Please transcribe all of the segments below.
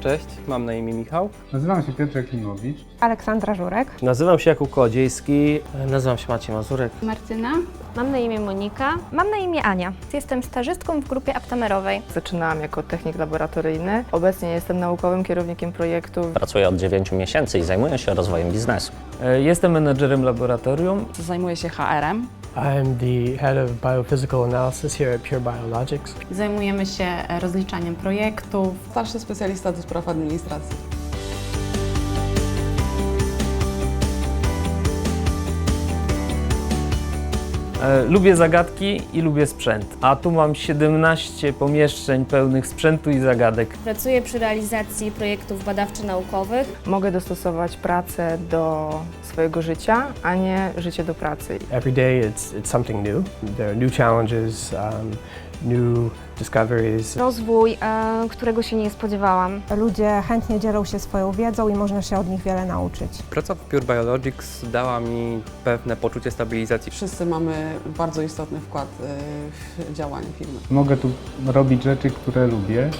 Cześć, mam na imię Michał. Nazywam się Piotr Klimowicz. Aleksandra Żurek. Nazywam się Jakub Kołodziejski. Nazywam się Maciej Mazurek. Martyna. Mam na imię Monika. Mam na imię Ania. Jestem stażystką w grupie aptamerowej. Zaczynałam jako technik laboratoryjny. Obecnie jestem naukowym kierownikiem projektu. Pracuję od 9 miesięcy i zajmuję się rozwojem biznesu. E, Jestem menedżerem laboratorium. Zajmuję się HR-em. I'm the head of biophysical analysis here at Pure Biologics. Zajmujemy się rozliczaniem projektów. Starszy specjalista do spraw administracji. Lubię zagadki i lubię sprzęt. A tu mam 17 pomieszczeń pełnych sprzętu i zagadek. Pracuję przy realizacji projektów badawczo-naukowych. Mogę dostosować pracę do swojego życia, a nie życie do pracy. Every day it's, it's something new. There are new challenges, um, new discoveries. Rozwój, e, którego się nie spodziewałam. Ludzie chętnie dzielą się swoją wiedzą i można się od nich wiele nauczyć. Praca w Pure Biologics dała mi pewne poczucie stabilizacji. Wszyscy mamy bardzo istotny wkład y, w działanie firmy. Mogę tu robić rzeczy, które lubię.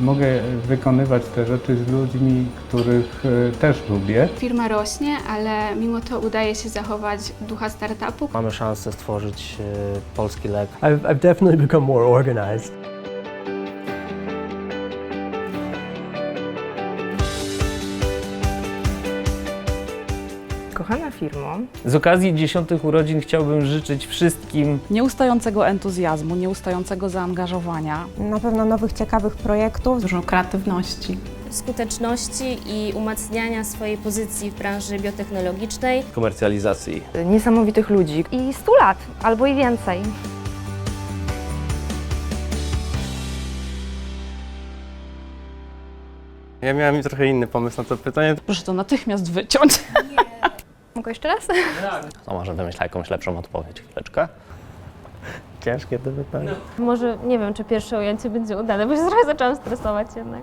Y, Mogę wykonywać te rzeczy z ludźmi, których y, też lubię. Firma rośnie, ale mimo to udaje się zachować ducha startupu. Mamy szansę stworzyć e, polski lek. I've, I've definitely become more organized. Kochana firmo, Z okazji dziesiątych urodzin chciałbym życzyć wszystkim Nieustającego entuzjazmu, nieustającego zaangażowania. Na pewno nowych, ciekawych projektów. Dużo kreatywności. skuteczności i umacniania swojej pozycji w branży biotechnologicznej. komercjalizacji. niesamowitych ludzi. I 100 lat, albo i więcej. Ja miałem trochę inny pomysł na to pytanie. Proszę to natychmiast wyciąć. Mogę jeszcze raz? To może wymyślę jakąś lepszą odpowiedź. Chwileczkę. Ciężkie to pytanie. Może nie wiem, czy pierwsze ujęcie będzie udane, bo się trochę zaczęłam stresować jednak.